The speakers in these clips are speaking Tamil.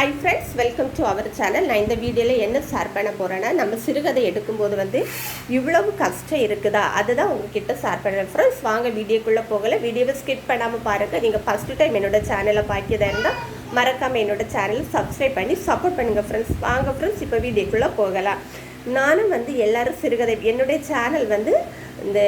Hi friends welcome to our channel நான் இந்த வீடியோவில் என்ன ஷேர் பண்ண போகிறேன்னா நம்ம சிறுகதை எடுக்கும்போது வந்து இவ்வளவு கஷ்டம் இருக்குதா? அதுதான் உங்ககிட்ட ஷேர் பண்ணுறேன் ஃப்ரெண்ட்ஸ் வாங்க வீடியோக்குள்ளே போகலை. வீடியோவை ஸ்கிப் பண்ணாமல் பாருங்கள் நீங்கள் ஃபஸ்ட்டு டைம் என்னோடய சேனலை பார்க்கியதாக இருந்தால் மறக்காமல் என்னோடய சேனலை சப்ஸ்கிரைப் பண்ணி சப்போர்ட் பண்ணுங்கள் ஃப்ரெண்ட்ஸ் வாங்க ஃப்ரெண்ட்ஸ் இப்போ வீடியோக்குள்ளே போகலாம். நானும் வந்து எல்லாரும் சிறுகதை என்னுடைய சேனல் வந்து இந்த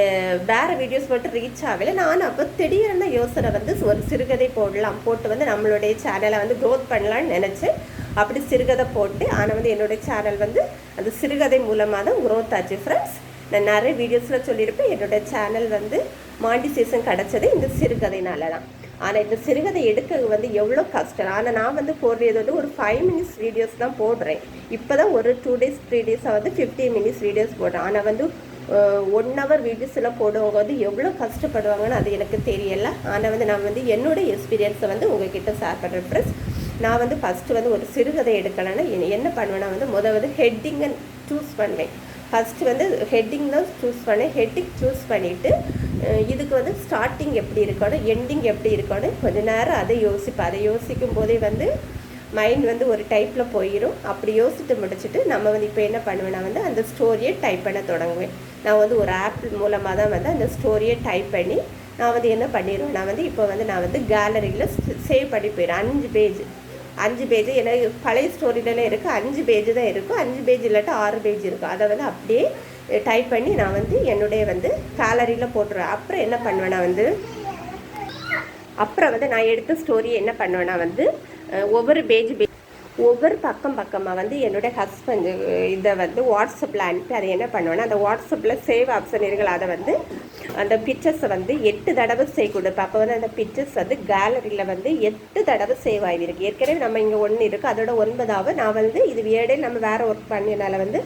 வேறு வீடியோஸ் மட்டும் ரீச் ஆகலை நானும் அப்போ திடீர்னு யோசனை வந்து ஒரு சிறுகதை போடலாம் போட்டு வந்து நம்மளுடைய சேனலை வந்து க்ரோத் பண்ணலான்னு நினச்சேன் அப்படி சிறுகதை போட்டு ஆனால் வந்து என்னுடைய சேனல் வந்து அந்த சிறுகதை மூலமாக தான் க்ரோத் ஆச்சு. ஃப்ரெண்ட்ஸ் நான் நிறைய வீடியோஸில் சொல்லியிருப்பேன். என்னுடைய சேனல் வந்து மாண்டிசேஷன் கிடச்சது இந்த சிறுகதைனால தான் ஆனால் இந்த சிறுகதை எடுக்க வந்து எவ்வளோ கஷ்டம். ஆனால் நான் வந்து போடுறது வந்து ஒரு ஃபைவ் மினிட்ஸ் வீடியோஸ் தான் போடுறேன். இப்போ தான் ஒரு டூ டேஸ் த்ரீ டேஸாக வந்து ஃபிஃப்டி மினிட்ஸ் வீடியோஸ் போடுறேன். ஆனால் வந்து ஒன் ஹவர் வீடியோஸ் எல்லாம் போடுவவங்க வந்து எவ்வளோ கஷ்டப்படுவாங்கன்னு அது எனக்கு தெரியல. ஆனால் வந்து நான் வந்து என்னோடய எக்ஸ்பீரியன்ஸை வந்து உங்ககிட்ட ஷேர் பண்ணுறேன் ஃப்ரெண்ட்ஸ் நான் வந்து ஃபஸ்ட்டு வந்து ஒரு சிறுகதை எடுக்கலைன்னா என்ன பண்ணுவேன்னா வந்து முதல் வந்து ஹெட்டிங்கை சூஸ் பண்ணுவேன். ஃபஸ்ட்டு வந்து ஹெட்டிங் தான் சூஸ் பண்ணேன். ஹெட்டிங் சூஸ் பண்ணிவிட்டு இதுக்கு வந்து ஸ்டார்டிங் எப்படி இருக்கணும் எண்டிங் எப்படி இருக்கணும் கொஞ்ச நேரம் அதை யோசிப்பேன். அதை யோசிக்கும் போதே வந்து மைண்ட் வந்து ஒரு டைப்பில் போயிடும் அப்படி யோசித்து முடிச்சுட்டு நம்ம வந்து இப்போ என்ன பண்ணுவேன்னா வந்து அந்த ஸ்டோரியை டைப் பண்ண தொடங்குவேன். நான் வந்து ஒரு ஆப் மூலமாக தான் வந்து அந்த ஸ்டோரியை டைப் பண்ணி நான் வந்து என்ன பண்ணிடுவேன் நான் வந்து இப்போ வந்து நான் வந்து கேலரியில் சேவ் பண்ணி போயிடுறேன். அஞ்சு பேஜ் அஞ்சு பேஜ் ஏன்னா பழைய ஸ்டோரியிலலாம் இருக்குது அஞ்சு பேஜ் தான் இருக்கும். அஞ்சு பேஜ் இல்லாட்டா ஆறு பேஜ் இருக்கும். அதை வந்து அப்படியே டைப் பண்ணி நான் வந்து என்னுடைய வந்து கேலரியில் போட்டுருவேன் அப்புறம் என்ன பண்ணுவேன்னா வந்து அப்புறம் வந்து நான் எடுத்த ஸ்டோரியை என்ன பண்ணுவேன்னா வந்து ஒவ்வொரு பேஜ் ஒவ்வொரு பக்கம் பக்கமாக வந்து என்னுடைய ஹஸ்பண்ட் இதை வந்து வாட்ஸ்அப்பில் அனுப்பி அதை என்ன பண்ணுவேன்னா அந்த வாட்ஸ்அப்பில் சேவ் ஆப்ஷன் இருக்குல்ல அதை வந்து அந்த பிக்சர்ஸை வந்து எட்டு தடவை சேவ் கொடுப்பேன். அப்போ வந்து அந்த பிக்சர்ஸ் வந்து கேலரியில் வந்து எட்டு தடவை சேவ் ஆகிருக்கு ஏற்கனவே நம்ம இங்கே ஒன்று இருக்குது அதோட ஒன்பதாவது நான் வந்து இது இடையில நம்ம வேறு ஒர்க் பண்ணினால வந்து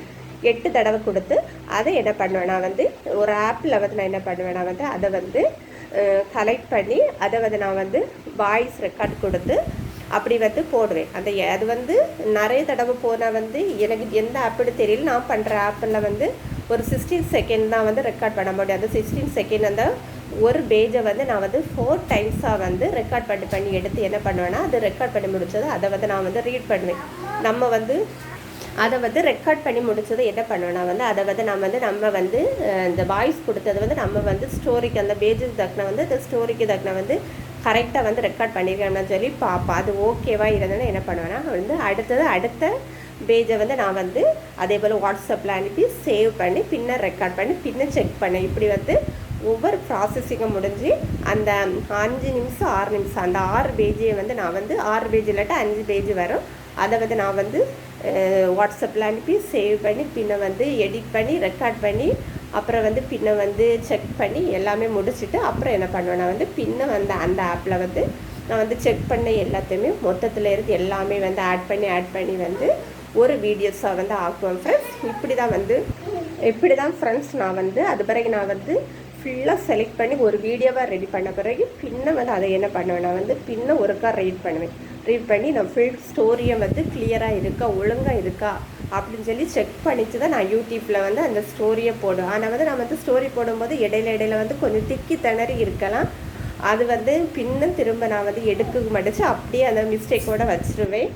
எட்டு தடவை கொடுத்து அதை என்ன பண்ணுவேன்னா வந்து ஒரு ஆப்பில் வந்து நான் என்ன பண்ணுவேன்னா வந்து அதை வந்து கலெக்ட் பண்ணி அதை வந்து நான் வந்து வாய்ஸ் ரெக்கார்ட் கொடுத்து அப்படி வந்து போடுவேன். அந்த அது வந்து நிறைய தடவை போனால் வந்து எனக்கு எந்த ஆப்புன்னு தெரியல. நான் பண்ணுற ஆப்பில் வந்து ஒரு சிக்ஸ்டீன் செகண்ட் தான் வந்து ரெக்கார்ட் பண்ண முடியும். அந்த சிக்ஸ்டீன் செகண்ட் அந்த ஒரு பேஜை வந்து நான் வந்து ஃபோர் டைம்ஸாக வந்து ரெக்கார்ட் பண்ணி பண்ணி எடுத்து என்ன பண்ணுவேன்னா அது ரெக்கார்ட் பண்ணி முடிச்சது அதை வந்து நான் வந்து ரீட் பண்ணுவேன். நம்ம வந்து அதை வந்து ரெக்கார்ட் பண்ணி முடித்தது என்ன பண்ணுவேன்னா வந்து அதை வந்து நம்ம வந்து நம்ம வந்து இந்த வாய்ஸ் கொடுத்தது வந்து நம்ம வந்து ஸ்டோரிக்கு அந்த பேஜஸ் தக்கின வந்து அந்த ஸ்டோரிக்கு தக்கின வந்து கரெக்டாக வந்து ரெக்கார்ட் பண்ணியிருக்கேன்னு சொல்லி பார்ப்பேன் அது ஓகேவா இருந்ததுன்னா என்ன பண்ணுவேன்னா வந்து அடுத்தது அடுத்த பேஜை வந்து நான் வந்து அதே போல் வாட்ஸ்அப்பில் அனுப்பி சேவ் பண்ணி பின்ன ரெக்கார்ட் பண்ணி பின்ன செக் பண்ணேன். இப்படி வந்து ஒவ்வொரு ப்ராசஸிங்கும் முடிஞ்சு அந்த அஞ்சு நிமிஷம் ஆறு நிமிஷம் அந்த ஆறு பேஜையை வந்து நான் வந்து ஆறு பேஜ் இல்லாட்டா அஞ்சு பேஜ் வரும். அதை வந்து நான் வந்து வாட்ஸ்அப்பில் அனுப்பி சேவ் பண்ணி பின்ன வந்து எடிட் பண்ணி ரெக்கார்ட் பண்ணி அப்புறம் வந்து பின்ன வந்து செக் பண்ணி எல்லாமே முடிச்சுட்டு அப்புறம் என்ன பண்ணுவேன்? வந்து பின்ன வந்து அந்த ஆப்பில் வந்து நான் வந்து செக் பண்ண எல்லாத்தையுமே மொத்தத்தில் இருந்து எல்லாமே வந்து ஆட் பண்ணி ஆட் பண்ணி வந்து ஒரு வீடியோஸாக வந்து ஆக்குவேன் ஃப்ரெண்ட்ஸ் இப்படி தான் வந்து இப்படி தான் ஃப்ரெண்ட்ஸ் நான் வந்து அது பிறகு நான் வந்து ஃபுல்லாக செலக்ட் பண்ணி ஒரு வீடியோவாக ரெடி பண்ண பிறகு பின்ன வந்து அதை என்ன பண்ணுவேன்? நான் வந்து பின்ன ஒருக்கா ரீட் பண்ணுவேன். ரீட் பண்ணி நான் ஃபுல் ஸ்டோரியை வந்து கிளியராக இருக்கா ஒழுங்காக இருக்கா அப்படின்னு சொல்லி செக் பண்ணிட்டு தான் நான் யூடியூப்பில் வந்து அந்த ஸ்டோரியை போடும் ஆனால் வந்து நான் வந்து ஸ்டோரி போடும்போது இடையில இடையில வந்து கொஞ்சம் திக்கி திணறி இருக்கலாம். அது வந்து பின்னும் திரும்ப நான் வந்து எடுக்க மடித்து அப்படியே அந்த மிஸ்டேக்கோடு வச்சுருவேன்.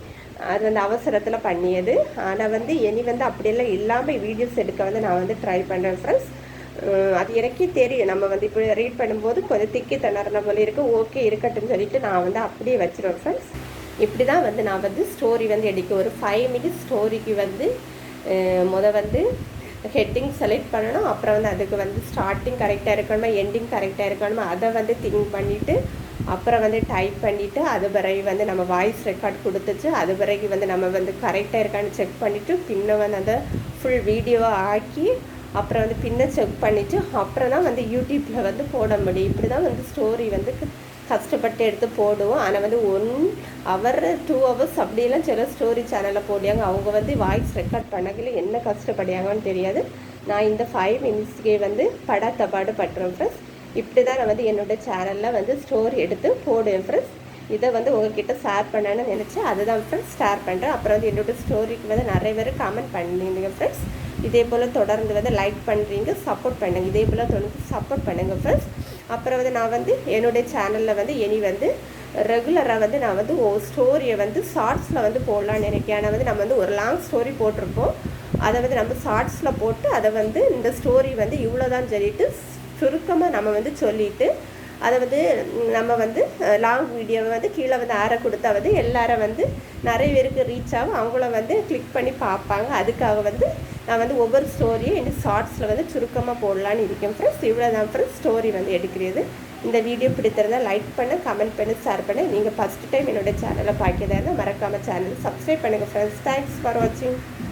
அது வந்து அவசரத்தில் பண்ணியது. ஆனால் வந்து இனி வந்து அப்படியெல்லாம் இல்லாமல் வீடியோஸ் எடுக்க வந்து நான் வந்து ட்ரை பண்ணுறேன் ஃப்ரெண்ட்ஸ் அது எனக்கே தெரியும். நம்ம வந்து இப்போ ரீட் பண்ணும்போது கொஞ்சம் திக்கி திணறின போல இருக்குது ஓகே இருக்கட்டும்னு சொல்லிட்டு நான் வந்து அப்படியே வச்சுருவேன் ஃப்ரெண்ட்ஸ் இப்படி தான் வந்து நான் வந்து ஸ்டோரி வந்து எடுக்க ஒரு ஃபைவ் மினிட்ஸ் ஸ்டோரிக்கு வந்து முத வந்து ஹெட்டிங் செலக்ட் பண்ணணும். அப்புறம் வந்து அதுக்கு வந்து ஸ்டார்டிங் கரெக்டாக இருக்கணுமா எண்டிங் கரெக்டாக இருக்கணுமா அதை வந்து திங்க் பண்ணிவிட்டு அப்புறம் வந்து டைப் பண்ணிவிட்டு அது பிறகு வந்து நம்ம வாய்ஸ் ரெக்கார்ட் கொடுத்துச்சு அது பிறகு வந்து நம்ம வந்து கரெக்டாக இருக்கான்னு செக் பண்ணிவிட்டு பின்ன வந்து அந்த ஃபுல் வீடியோவாக ஆக்கி அப்புறம் வந்து பின்ன செக் பண்ணிவிட்டு அப்புறம் தான் வந்து யூடியூப்பில் வந்து போட முடியும். இப்படி தான் வந்து ஸ்டோரி வந்து கஷ்டப்பட்டு எடுத்து போடுவோம். ஆனால் வந்து ஒன் ஹவர் டூ ஹவர்ஸ் அப்படிலாம் சில ஸ்டோரி சேனலில் போடியாங்க அவங்க வந்து வாய்ஸ் ரெக்கார்ட் பண்ணக்கில் என்ன கஷ்டப்படியாங்கன்னு தெரியாது. நான் இந்த ஃபைவ் மினிட்ஸ்க்கே வந்து படாத்த பாடு பட்டுறேன் ஃப்ரெண்ட்ஸ் இப்படி தான் நான் வந்து என்னோடய சேனலில் வந்து ஸ்டோரி எடுத்து போடுவேன் ஃப்ரெண்ட்ஸ் இதை வந்து உங்ககிட்ட ஷேர் பண்ணணும்னு நினச்சேன். அதுதான் ஃப்ரெண்ட்ஸ் ஷேர் பண்ணுறேன் அப்புறம் வந்து என்னோடய ஸ்டோரிக்கு வந்து நிறைய பேர் கமெண்ட் பண்ணியிருந்தீங்க ஃப்ரெண்ட்ஸ் இதே போல் தொடர்ந்து வந்து லைக் பண்ணுறீங்க சப்போர்ட் பண்ணுங்கள் இதே போல் தொடர்ந்து சப்போர்ட் பண்ணுங்கள் ஃப்ரெண்ட்ஸ் அப்புறம் வந்து நான் வந்து என்னுடைய சேனலில் வந்து இனி வந்து ரெகுலராக வந்து நான் வந்து ஒரு ஸ்டோரியை வந்து ஷார்ட்ஸில் வந்து போடலான்னு நினைக்கிறேன். ஆனால் வந்து நம்ம வந்து ஒரு லாங் ஸ்டோரி போட்டிருப்போம். அதை வந்து நம்ம ஷார்ட்ஸில் போட்டு அதை வந்து இந்த ஸ்டோரி வந்து இவ்வளோதான் சொல்லிட்டு சுருக்கமாக நம்ம வந்து சொல்லிட்டு அதை வந்து நம்ம வந்து லாங் வீடியோவை வந்து கீழே வந்து ஆற கொடுத்தா வந்து எல்லாரும் வந்து நிறைய பேருக்கு ரீச் ஆகும். அவங்கள வந்து கிளிக் பண்ணி பார்ப்பாங்க. அதுக்காக வந்து நான் வந்து ஒவ்வொரு ஸ்டோரியும் இன்னும் ஷார்ட்ஸில் வந்து சுருக்கமாக போடலான்னு இருக்கேன் ஃப்ரெண்ட்ஸ் இவ்வளோ தான் ஃப்ரெண்ட்ஸ் ஸ்டோரி வந்து எடுக்கிறது. இந்த வீடியோ பிடித்திருந்தால் லைக் பண்ண கமெண்ட் பண்ணி ஷேர் பண்ண. நீங்கள் ஃபஸ்ட் டைம் என்னோட சேனலை பார்க்கிறதா இருந்தால் மறக்காமல் சேனல் சப்ஸ்கிரைப் பண்ணுங்கள் ஃப்ரெண்ட்ஸ் தேங்க்ஸ் ஃபார் வாட்சிங்